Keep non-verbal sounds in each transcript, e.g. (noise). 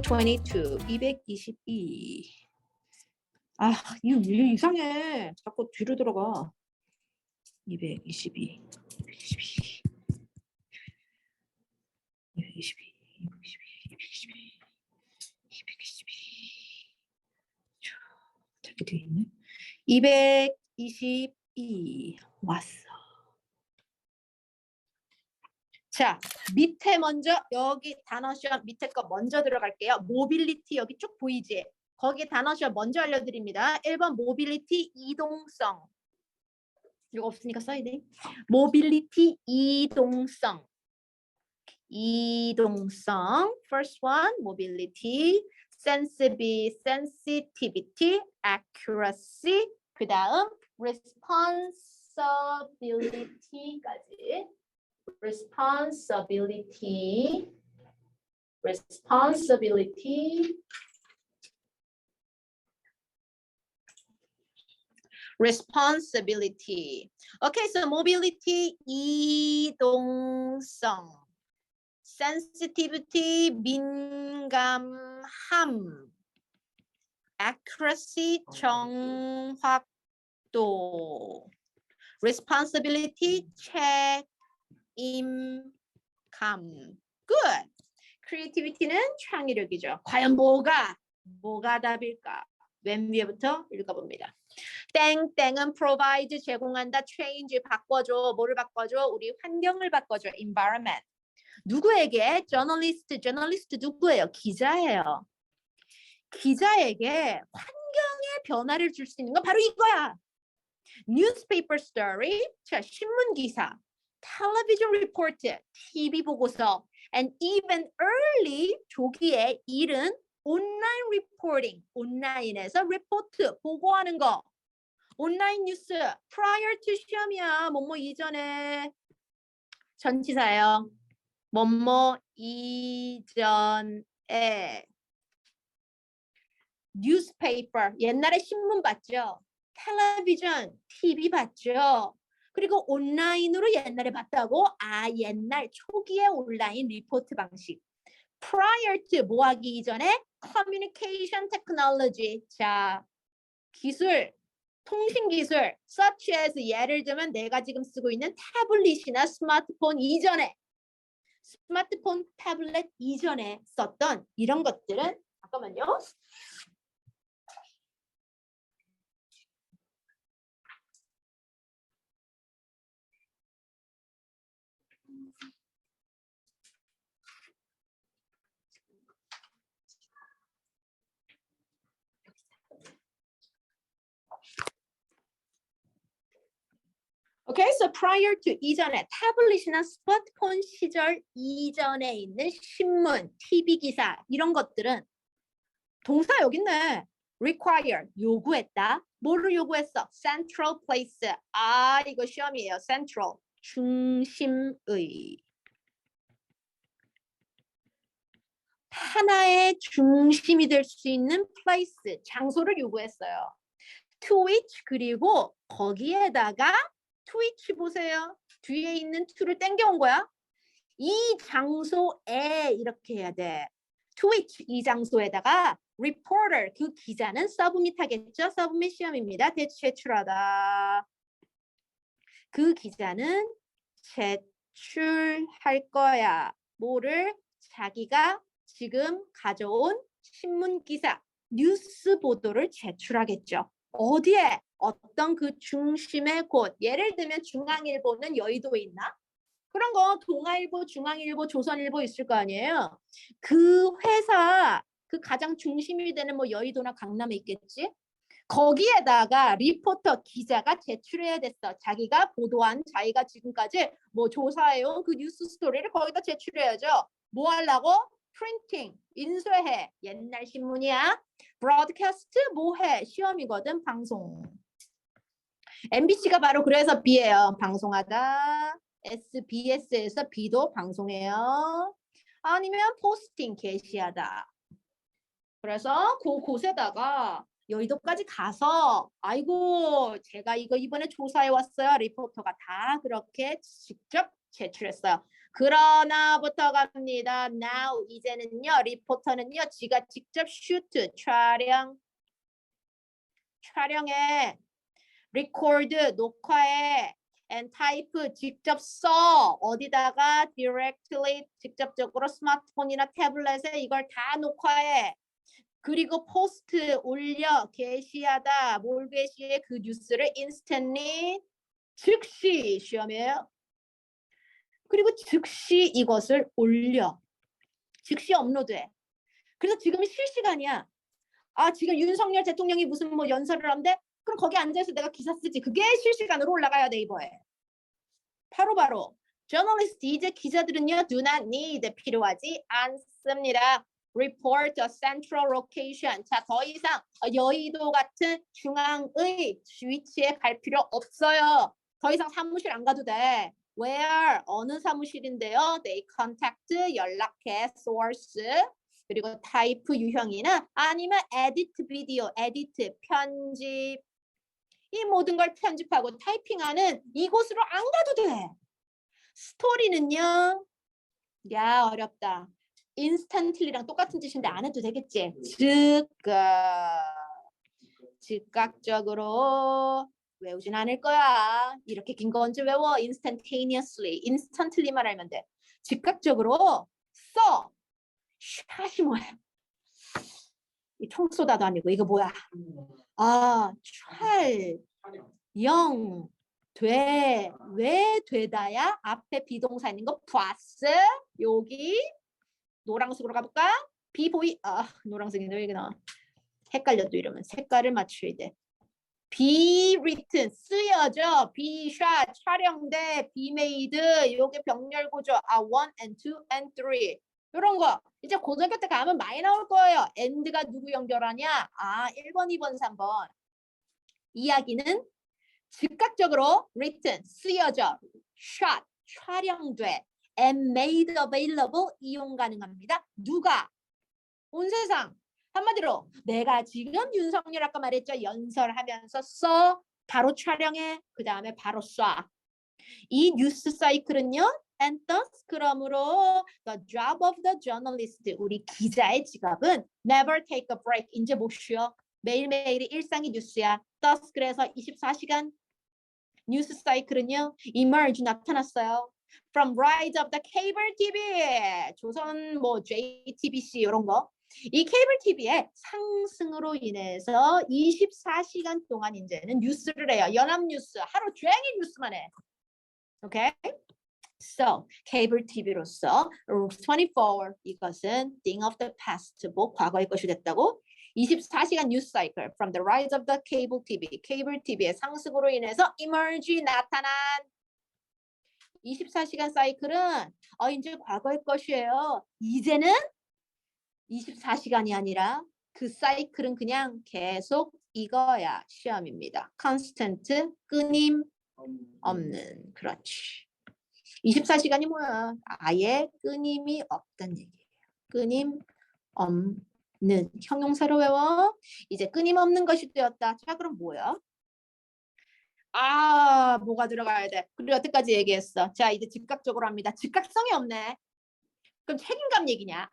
222, 222. 아, 이거 왜 이상해. 자꾸 뒤로 들어가. 222, 222, 222, 222, 222. 저기 뒤에 있네. 222 왔어. 자, 밑에 먼저 여기 단어 시험 밑에 거 먼저 들어갈게요. 모빌리티 여기 쭉 보이지? 거기 단어 시험 먼저 알려드립니다. 1번 모빌리티 이동성. 이거 없으니까 써야 돼. 모빌리티 이동성. 이동성. First one, mobility. sensitivity, sensitivity, accuracy. 그 다음 responsibility까지. responsibility, responsibility, responsibility. Okay, so mobility, 이동성, sensitivity, 민감함, accuracy, 정확도, responsibility, 책, 임감. Good. creativity는 창의력이죠. 과연 뭐가 뭐가 답일까? 맨 위에부터 읽어봅니다. 땡땡은 provide 제공한다, change 바꿔줘, 뭐를 바꿔줘? 우리 환경을 바꿔줘, environment. 누구에게? journalist, journalist 누구예요? 기자예요. 기자에게 환경의 변화를 줄 수 있는 건 바로 이거야. newspaper story, 자 신문 기사. Television report, TV 보고서, and even early 조기에 일은 온라인 리포팅, 온라인에서 리포트 보고하는 거. 온라인 뉴스 prior to 시험이야. 뭐뭐 이전에 전치사예요. 뭐뭐 이전에 newspaper 옛날에 신문 봤죠. 텔레비전, TV 봤죠. 그리고 온라인으로 옛날에 봤다고? 아, 옛날 초기의 온라인 리포트 방식. prior to 뭐 하기 이전에 communication technology. 자, 기술, 통신 기술 such as 예를 들면 내가 지금 쓰고 있는 태블릿이나 스마트폰 이전에 스마트폰, 태블릿 이전에 썼던 이런 것들은 잠깐만요. Okay, so prior to 이전에 태블릿이나 스마트폰 시절 이전에 있는 신문, TV 기사 이런 것들은 동사 여기 있네. require 요구했다. 뭐를 요구했어? central place. 아, 이거 시험이에요. central 중심의. 하나의 중심이 될 수 있는 place 장소를 요구했어요. to which 그리고 거기에다가 to which 보세요. 뒤에 있는 to를 땡겨온 거야. 이 장소에 이렇게 해야 돼. to which 이 장소에다가 reporter 그 기자는 서브밋 하겠죠. 서브밋 시험입니다. 제출하다. 그 기자는 제출할 거야. 뭐를 자기가 지금 가져온 신문 기사, 뉴스 보도를 제출하겠죠. 어디에? 어떤 그 중심의 곳. 예를 들면 중앙일보는 여의도에 있나? 그런 거 동아일보, 중앙일보, 조선일보 있을 거 아니에요. 그 회사 그 가장 중심이 되는 뭐 여의도나 강남에 있겠지. 거기에다가 리포터 기자가 제출해야 됐어. 자기가 보도한 자기가 지금까지 뭐 조사해온 그 뉴스 스토리를 거기다 제출해야죠. 뭐 하려고? 프린팅, 인쇄해. 옛날 신문이야. 브로드캐스트 뭐해? 시험이거든, 방송. MBC가 바로 그래서 B예요. 방송하다. SBS에서 B도 방송해요. 아니면 포스팅 게시하다. 그래서 그 곳에다가 여의도까지 가서 아이고 제가 이거 이번에 조사해 왔어요. 리포터가 다 그렇게 직접 제출했어요. 그러나부터 갑니다. Now 이제는요. 리포터는요. 지가 직접 슈트 촬영 촬영해 record 녹화해 and type 직접 써 어디다가 directly 직접적으로 스마트폰이나 태블릿에 이걸 다 녹화해 그리고 포스트 올려 게시하다. 뭘 게시해? 그 뉴스를 instantly 즉시 시험이에요 그리고 즉시 이것을 올려. 즉시 업로드해. 그래서 지금 실시간이야. 아 지금 윤석열 대통령이 무슨 뭐 연설을 한대 그럼 거기 앉아서 내가 기사 쓰지. 그게 실시간으로 올라가야 네이버에. 바로바로. 저널리스트 이제 기자들은요 not need 필요하지 않습니다 report a central location. 자 더 이상 여의도 같은 중앙의 위치에 갈 필요 없어요. 더 이상 사무실 안 가도 돼. Where? 어느 사무실인데요? They contact 연락해 source. 그리고 타이프 유형이나 아니면 edit 비디오, edit 편집. 이 모든 걸 편집하고 타이핑하는 이곳으로 안 가도 돼. 스토리는요. 야 어렵다. 인스턴틀리랑 똑같은 뜻인데 안 해도 되겠지. 즉각 즉각적으로 외우진 않을 거야. 이렇게 긴 거 언제 외워? instantaneously. instantly만 알면 돼. 즉각적으로 써. 샷이 뭐야? 이 총쏘다도 아니고 이거 뭐야? 아, 촬영 돼. 왜 되다야? 앞에 비동사 있는 거 plus 여기 노란색으로 가볼까? 비보이 아 (laughs) 노란색인데 여기 나와. 헷갈려 또 이러면. 색깔을 맞춰야 돼. be written. 쓰여져. 촬영돼. Be made. 요게 병렬 구조. 아 one and two and three. 이런 거. 이제 고등학교 때 가면 많이 나올 거예요. end가 누구 연결하냐? 아 1번, 2번, 3번. 이야기는 즉각적으로 written, 쓰여져, shot, 촬영돼, and made available, 이용 가능합니다. 누가? 온 세상. 한마디로 내가 지금 윤석열 아까 말했죠. 연설하면서 써, 바로 촬영해, 그 다음에 바로 쏴. 이 뉴스 사이클은요. and thus 그러므로 the job of the journalist 우리 기자의 직업은 never take a break 이제 못 쉬어 매일매일이 일상이 뉴스야 thus 그래서 24시간 뉴스 사이클은요 emerge 나타났어요 from rise of the cable TV 조선 뭐 JTBC 이런 거 이 케이블 TV의 상승으로 인해서 24시간 동안 이제는 뉴스를 해요. 연합뉴스 하루 종일 뉴스만 해. 오케이? So, 케이블 TV로서 24 이것은 thing of the past, 뭐 과거의 것이 됐다고 24시간 뉴스 사이클 from the rise of the cable TV, 케이블 TV의 상승으로 인해서 emerge 나타난 24시간 사이클은 어 이제 과거의 것이에요. 이제는 24시간이 아니라 그 사이클은 그냥 계속 이거야 시험입니다. constant 끊임 없는 그렇지. 24시간이 뭐야? 아예 끊임이 없단 얘기예요. 끊임 없는 형용사로 외워. 이제 끊임 없는 것이 되었다. 자 그럼 뭐야? 아 뭐가 들어가야 돼. 그리고 여태까지 얘기했어. 자 이제 즉각적으로 합니다. 즉각성이 없네. 그럼 책임감 얘기냐?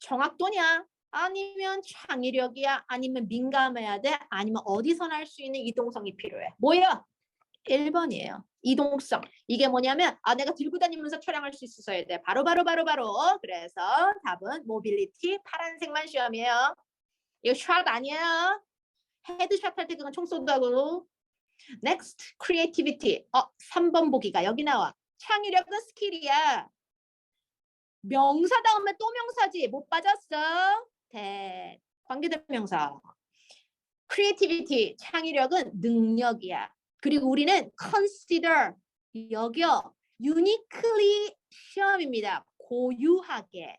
정확도냐? 아니면 창의력이야? 아니면 민감해야 돼? 아니면 어디서나 할 수 있는 이동성이 필요해? 뭐야? 1번이에요. 이동성. 이게 뭐냐면 아 내가 들고 다니면서 촬영할 수 있어야 돼. 바로 바로 바로 바로. 그래서 답은 모빌리티 파란색만 시험이에요. 이거 샷 아니에요. 헤드샷 할 때 그건 총 쏜다고. Next, creativity. 어, 3번 보기가 여기 나와. 창의력은 스킬이야. 명사 다음에 또 명사지. 못 빠졌어. 대 관계대명사. creativity, 창의력은 능력이야. 그리고 우리는 consider, 여겨, uniquely 시험입니다. 고유하게.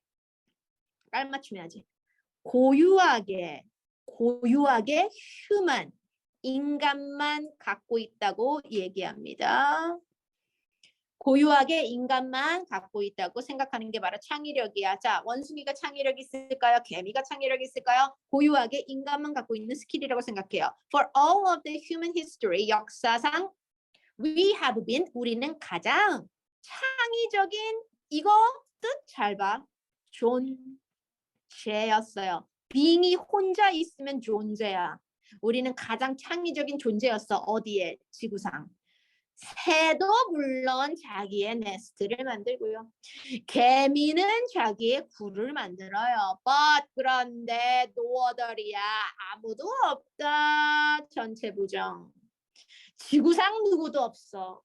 깔맞춤해야지. 고유하게, 고유하게 human, 인간만 갖고 있다고 얘기합니다. 고유하게 인간만 갖고 있다고 생각하는 게 바로 창의력이야. 자, 원숭이가 창의력 있을까요? 개미가 창의력 있을까요? 고유하게 인간만 갖고 있는 스킬이라고 생각해요. For all of the human history, 역사상 we have been, 우리는 가장 창의적인 이거 뜻 잘 봐. 존재였어요. 빙이 혼자 있으면 존재야. 우리는 가장 창의적인 존재였어. 어디에? 지구상. 새도 물론 자기의 네스트를 만들고요. 개미는 자기의 굴을 만들어요. but 그런데 노어들이야 아무도 없다. 전체 부정. 지구상 누구도 없어.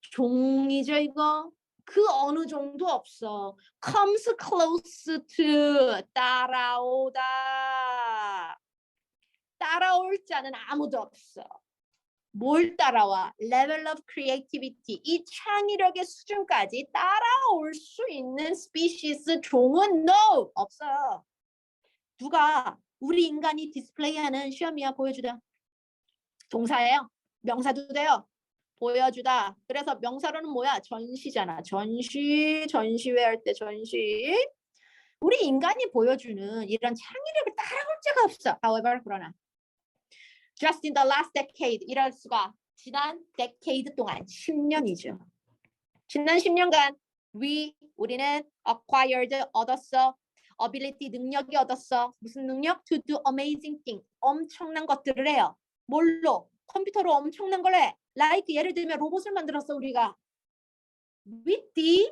종이죠 이거. 그 어느 정도 없어. comes close to 따라오다. 따라올 자는 아무도 없어. 뭘 따라와? level of creativity. 이 창의력의 수준까지 따라올 수 있는 species 종은 no 없어요. 누가 우리 인간이 디스플레이하는 시험이야 보여주다. 동사예요. 명사도 돼요. 보여주다. 그래서 명사로는 뭐야? 전시잖아. 전시, 전시회 할 때 전시. 우리 인간이 보여주는 이런 창의력을 따라올 자가 없어. However, 그러나 just in the last decade 이럴 수가 지난 decade 동안 10년이죠. 지난 10년간 we 우리는 acquired 얻었어. ability 능력이 얻었어. 무슨 능력? to do amazing thing. 엄청난 것들을 해요. 뭘로? 컴퓨터로 엄청난 걸 해. like 예를 들면 로봇을 만들었어 우리가. with the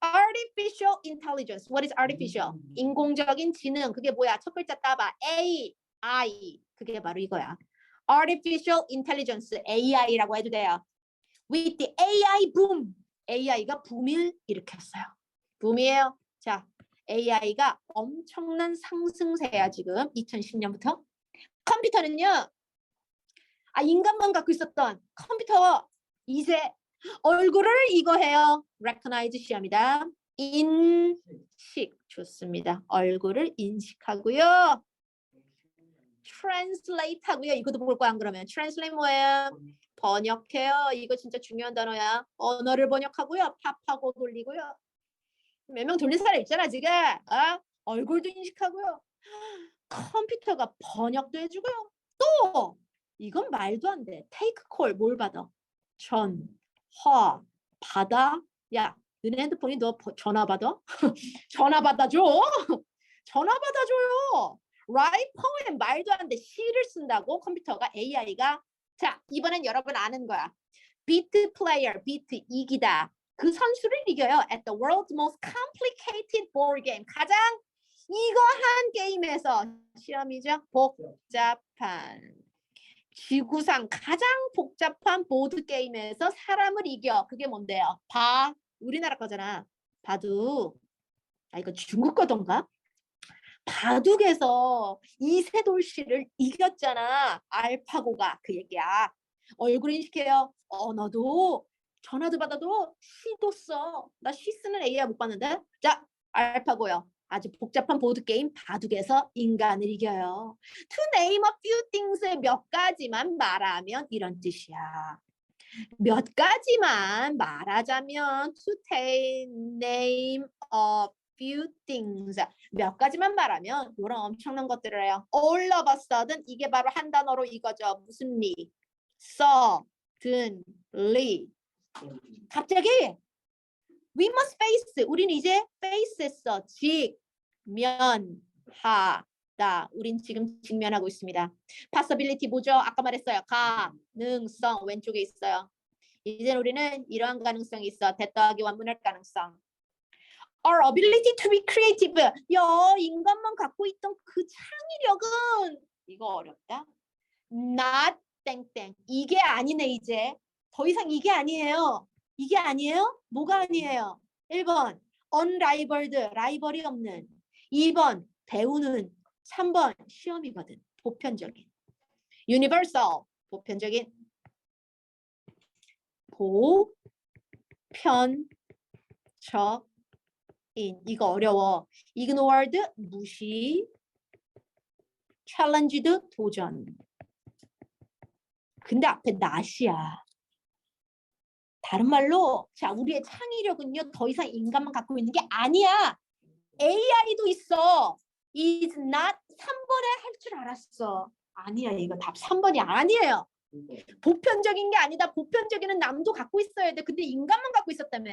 artificial intelligence. What is artificial? 인공적인 지능. 그게 뭐야? 첫 글자 따봐. A, I. 그게 바로 이거야. Artificial intelligence, AI라고 해도 돼요. With the AI boom. AI가 붐을 일으켰어요. 붐이에요. 자, AI가 엄청난 상승세야 지금 2010년부터. 컴퓨터는요. 아 인간만 갖고 있었던 컴퓨터 이제 얼굴을 이거 해요. recognize 시험이다. 인식 좋습니다. 얼굴을 인식하고요. Translate 하고요. 이것도 볼 거야 안 그러면 translate 뭐예요? 번역해요. 이거 진짜 중요한 단어야. 언어를 번역하고요. 팝하고 돌리고요. 몇 명 돌린 사람 있잖아 지금. 어? 얼굴도 인식하고요. 컴퓨터가 번역도 해주고요. 또 이건 말도 안 돼. 테이크 콜 뭘 받아? 전, 화, 받아. 야, 너네 핸드폰이 너 버- 전화 받아? (laughs) 전화 받아줘. 전화 받아줘요. Poem 말도 안 돼. 시를 쓴다고 컴퓨터가 AI가. 자, 이번엔 여러분 아는 거야. beat player, beat 이기다. 그 선수를 이겨요. at the world's most complicated board game. 가장 이거 한 게임에서 시험이죠. 복잡한 지구상 가장 복잡한 보드 게임에서 사람을 이겨. 그게 뭔데요? 바 우리나라 거잖아. 바둑. 아 이거 중국 거던가? 바둑에서 이세돌 씨를 이겼잖아. 알파고가 그 얘기야. 얼굴 인식해요. 언어도 전화도 받아도 시도 써. 나 시 쓰는 AI 못 봤는데. 자, 알파고요. 아주 복잡한 보드 게임 바둑에서 인간을 이겨요. Name a few things의 몇 가지만 말하면 이런 뜻이야. 몇 가지만 말하자면 to name few things 몇 가지만 말하면 이런 엄청난 것들을 해요. all of a sudden 이게 바로 한 단어로 이거죠. 무슨 리? suddenly 갑자기 we must face 우린 이제 face 했어. 직면하 다. 우린 지금 직면하고 있습니다. possibility 뭐죠? 아까 말했어요. 가능성 왼쪽에 있어요. 이제 우리는 이러한 가능성이 있어. 대 더하기 완문할 가능성. Our ability to be creative. 야, 인간만 갖고 있던 그 창의력은 이거 어렵다. Not 땡땡. 이게 아니네 이제. 더 이상 이게 아니에요. 이게 아니에요? 뭐가 아니에요? 1번 unrivaled, 라이벌이 없는 2번 배우는 3번 시험이거든. 보편적인 universal, 보편적인 보편적 인 이거 어려워. ignored, 무시 challenged, 도전 근데 앞에 not이야. 다른 말로 자 우리의 창의력은요 더 이상 인간만 갖고 있는 게 아니야. AI도 있어. is not 3번에 할 줄 알았어. 아니야 이거 답 3번이 아니에요. 보편적인 게 아니다. 보편적인 남도 갖고 있어야 돼. 근데 인간만 갖고 있었다며.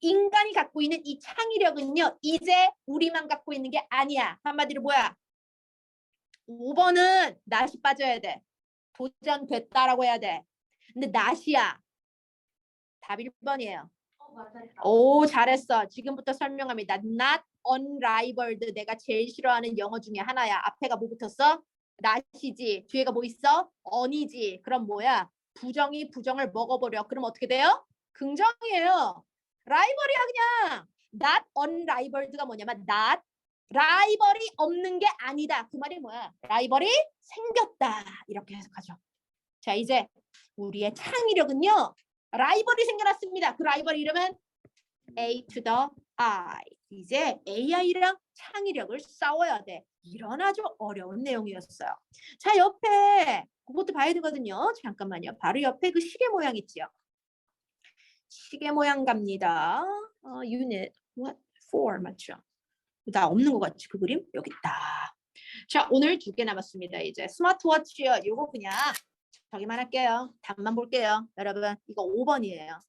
인간이 갖고 있는 이 창의력은요. 이제 우리만 갖고 있는 게 아니야. 한마디로 뭐야? 5번은 낫이 빠져야 돼. 도전됐다라고 해야 돼. 근데 낫이야. 답 1번이에요. 오 잘했어. 지금부터 설명합니다. Not unrivaled. 내가 제일 싫어하는 영어 중에 하나야. 앞에가 뭐 붙었어? not이지. 뒤에가 뭐 있어? on이지. 그럼 뭐야? 부정이 부정을 먹어버려. 그럼 어떻게 돼요? 긍정이에요. 라이벌이야 그냥. not unrivaled가 뭐냐면 not 라이벌이 없는 게 아니다. 그 말이 뭐야? 라이벌이 생겼다. 이렇게 해석하죠. 자 이제 우리의 창의력은요. 라이벌이 생겨났습니다. 그 라이벌 이름은 A to the I. 이제 AI랑 창의력을 싸워야 돼. 이런 아주 어려운 내용이었어요. 자 옆에 그것도 봐야 되거든요. 잠깐만요. 바로 옆에 그 시계 모양 있지요. 시계 모양 갑니다. 어, unit what for 맞죠? 나 없는 것 같지 그 그림 여기 있다. 자 오늘 두 개 남았습니다. 이제 스마트워치요. 요거 그냥 저기만 할게요. 답만 볼게요. 여러분 이거 5번이에요.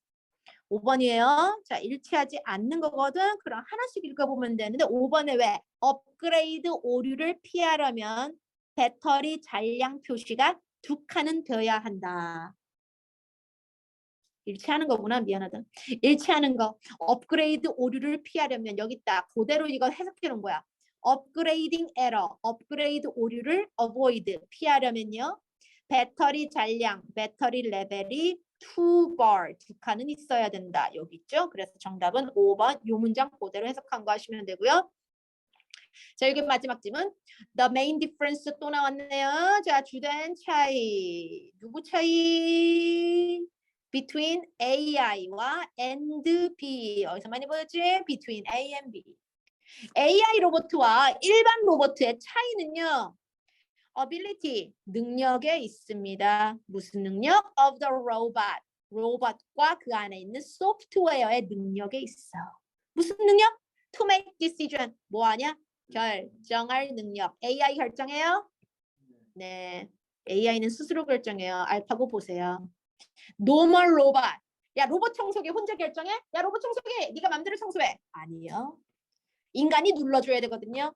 5번이에요. 자 일치하지 않는 거거든. 그럼 하나씩 읽어보면 되는데 5번에 왜 업그레이드 오류를 피하려면 배터리 잔량 표시가 두 칸은 되어야 한다. 일치하는 거구나 미안하다. 일치하는 거 업그레이드 오류를 피하려면 여기 있다. 그대로 이거 해석해 놓은 거야. 업그레이딩 에러, 업그레이드 오류를 avoid 피하려면요. 배터리 잔량, 배터리 레벨이 2bar 두 칸은 있어야 된다. 여기 있죠? 그래서 정답은 5번 요 문장 그대로 해석한 거 하시면 되고요. 자, 여기 마지막 질문. The main difference 또 나왔네요. 자, 주된 차이. 누구 차이? Between AI와 and B. 어디서 많이 보였지? between A and B. AI 로봇과 일반 로봇의 차이는요. ability, 능력에 있습니다. 무슨 능력? of the robot. 로봇과 그 안에 있는 소프트웨어의 능력에 있어. 무슨 능력? to make decision. 뭐 하냐? 결정할 능력. AI 결정해요? 네. AI는 스스로 결정해요. 알파고 보세요. 노멀 로봇. 야 로봇 청소기 혼자 결정해? 야 로봇 청소기 네가 맘대로 청소해. 아니요. 인간이 눌러줘야 되거든요.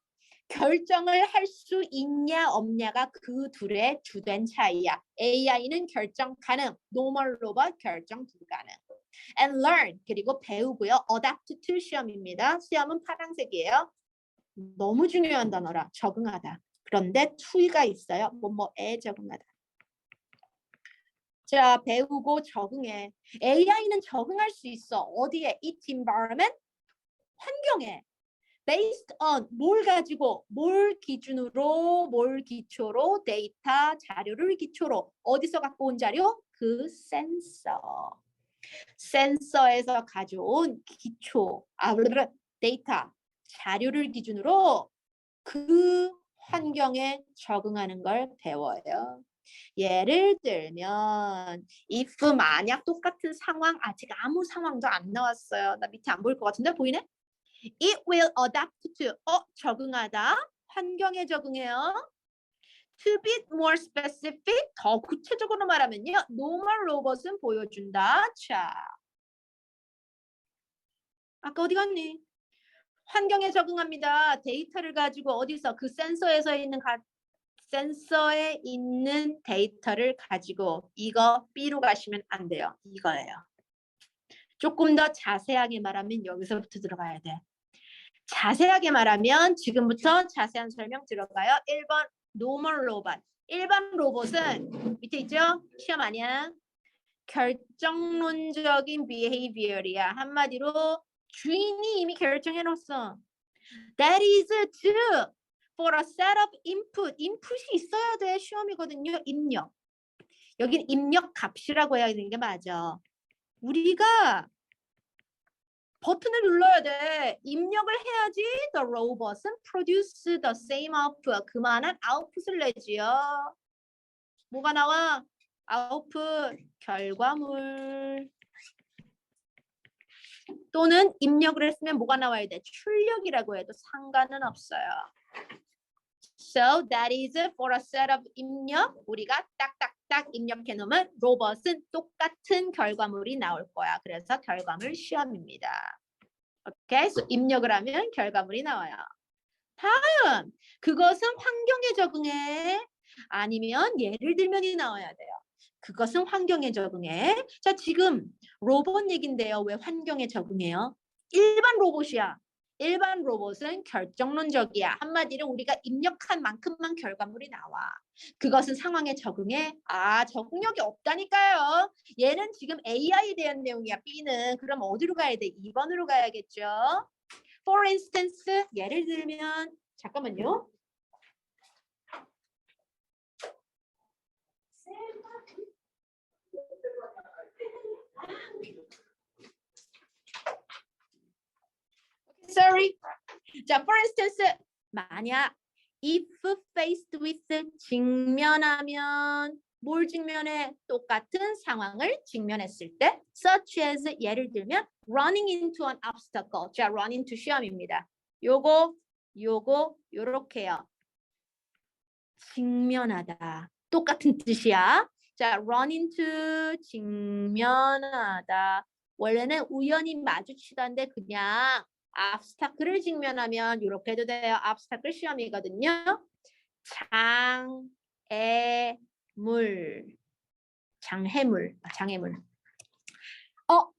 결정을 할 수 있냐 없냐가 그 둘의 주된 차이야. AI는 결정 가능, 노멀 로봇 결정 불가능. And learn 그리고 배우고요. adapt to 시험입니다. 시험은 파란색이에요. 너무 중요한 단어라. 적응하다. 그런데 to가 있어요. 뭐뭐에 적응하다. 자, 배우고 적응해. AI는 적응할 수 있어. 어디에? its environment? 환경에. based on 뭘 가지고 뭘 기준으로 뭘 기초로 데이터 자료를 기초로 어디서 갖고 온 자료? 그 센서. 센서에서 가져온 기초 아 데이터 자료를 기준으로 그 환경에 적응하는 걸 배워요. 예를 들면 if 만약 똑같은 상황 아직 아무 상황도 안 나왔어요. 나 밑에 안 보일 것 같은데 보이네? It will adapt to 어 적응하다 환경에 적응해요. To be more specific 더 구체적으로 말하면요. normal 로봇은 보여준다. 자, 아까 어디 갔니? 환경에 적응합니다. 데이터를 가지고 어디서 그 센서에서 있는 가, 센서에 있는 데이터를 가지고 이거 B로 가시면 안 돼요. 이거예요. 조금 더 자세하게 말하면 여기서부터 들어가야 돼. 자세하게 말하면 지금부터 자세한 설명 들어가요. 1번 normal 로봇. 일반 로봇은 밑에 있죠? 시험 아니야. 결정론적인 behavior이야. 한마디로 주인이 이미 결정해 놓았어. That is true for a set of input. input이 있어야 돼. 시험이거든요. 입력. 여긴 입력 값이라고 해야 되는 게 맞아. 우리가 버튼을 눌러야 돼. 입력을 해야지 the robot은 produce the same output. 그만한 아웃풋을 내지요. 뭐가 나와? 아웃풋 결과물. 또는 입력을 했으면 뭐가 나와야 돼? 출력이라고 해도 상관은 없어요. So that is for a set of 입력. 우리가 딱딱 딱 입력해 놓으면 로봇은 똑같은 결과물이 나올 거야. 그래서 결과물 시험입니다. 오케이, so 입력을 하면 결과물이 나와요. 다음, 그것은 환경에 적응해. 아니면 예를 들면이 나와야 돼요. 그것은 환경에 적응해. 자, 지금 로봇 얘긴데요. 왜 환경에 적응해요? 일반 로봇이야. 일반 로봇은 결정론적이야. 한마디로 우리가 입력한 만큼만 결과물이 나와. 그것은 상황에 적응해. 아, 적응력이 없다니까요. 얘는 지금 AI에 대한 내용이야. B는. 그럼 어디로 가야 돼? 2번으로 가야겠죠. For instance, 예를 들면 잠깐만요. Sorry. 자, for instance, 만약 if faced with 직면하면 뭘 직면해? 똑같은 상황을 직면했을 때 such as 예를 들면 running into an obstacle. 자, run into 시험입니다. 요거 요거 요렇게요. 직면하다. 똑같은 뜻이야. 자, run into 직면하다. 원래는 우연히 마주치던데 그냥 obstacle을 직면하면 이렇게 해도 돼요. obstacle 시험이거든요. 장애물. 장해물. 아, 장애물. 어,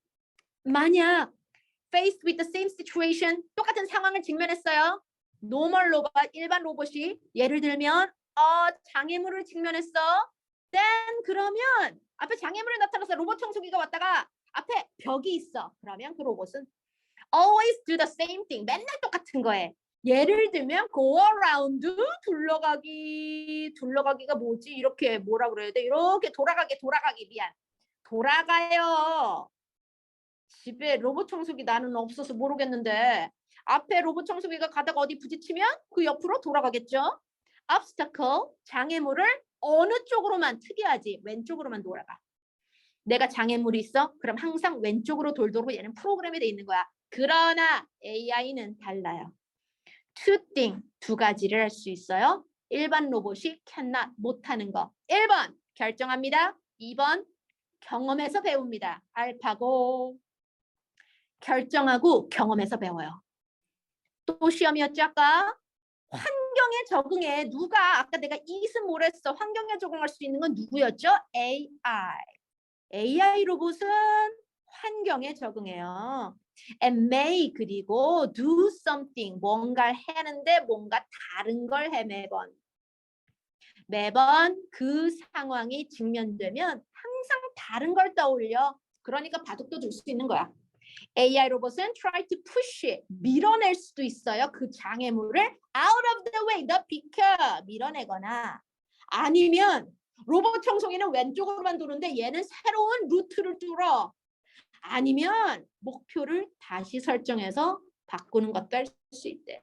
만약 faced with the same situation 똑같은 상황을 직면했어요. normal 로봇, 일반 로봇이 예를 들면 어, 장애물을 직면했어. then 그러면 앞에 장애물이 나타나서 로봇 청소기가 왔다가 앞에 벽이 있어. 그러면 그 로봇은 always do the same thing. 맨날 똑같은 거에. 예를 들면 go around 둘러가기 둘러가기가 뭐지? 이렇게 뭐라 그래야 돼? 이렇게 돌아가기 돌아가기 미안. 돌아가요. 집에 로봇 청소기 나는 없어서 모르겠는데 앞에 로봇 청소기가 가다가 어디 부딪히면 그 옆으로 돌아가겠죠? Obstacle 장애물을 어느 쪽으로만 특이하지? 왼쪽으로만 돌아가. 내가 장애물이 있어? 그럼 항상 왼쪽으로 돌도록 얘는 프로그램이 돼 있는 거야 그러나 AI는 달라요 two thing 두 가지를 할 수 있어요. 일반 로봇이 cannot 못하는 거. 1번 결정합니다. 2번 경험에서 배웁니다. 알파고 결정하고 경험에서 배워요. 또 시험이었죠 아까? 환경에 적응해. 누가 아까 내가 이스 뭐랬어? 환경에 적응할 수 있는 건 누구였죠? AI. AI 로봇은 환경에 적응해요. And may 그리고 do something 뭔가를 하는데 뭔가 다른 걸 해 매번. 매번 그 상황이 직면되면 항상 다른 걸 떠올려. 그러니까 바둑도 둘 수 있는 거야. AI 로봇은 try to push it 밀어낼 수도 있어요. 그 장애물을 out of the way 너 비켜 밀어내거나. 아니면 로봇 청소기는 왼쪽으로만 도는데 얘는 새로운 루트를 뚫어 아니면 목표를 다시 설정해서 바꾸는 것도 할 수 있대.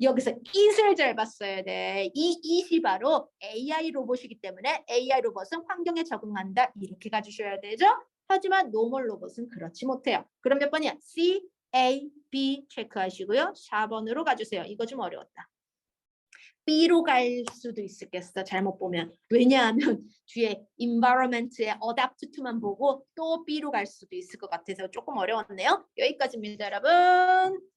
여기서 it을 잘 봤어야 돼. 이 it이 바로 AI 로봇이기 때문에 AI 로봇은 환경에 적응한다. 이렇게 가주셔야 되죠. 하지만 노멀 로봇은 그렇지 못해요. 그럼 몇 번이야? C, A, B 체크하시고요. 4번으로 가주세요. 이거 좀 어려웠다. B로 갈 수도 있겠어. 잘못 보면. 왜냐하면 (laughs) 뒤에 environment에 adapt to만 보고 또 B로 갈 수도 있을 것 같아서 조금 어려웠네요. 여기까지입니다, 여러분.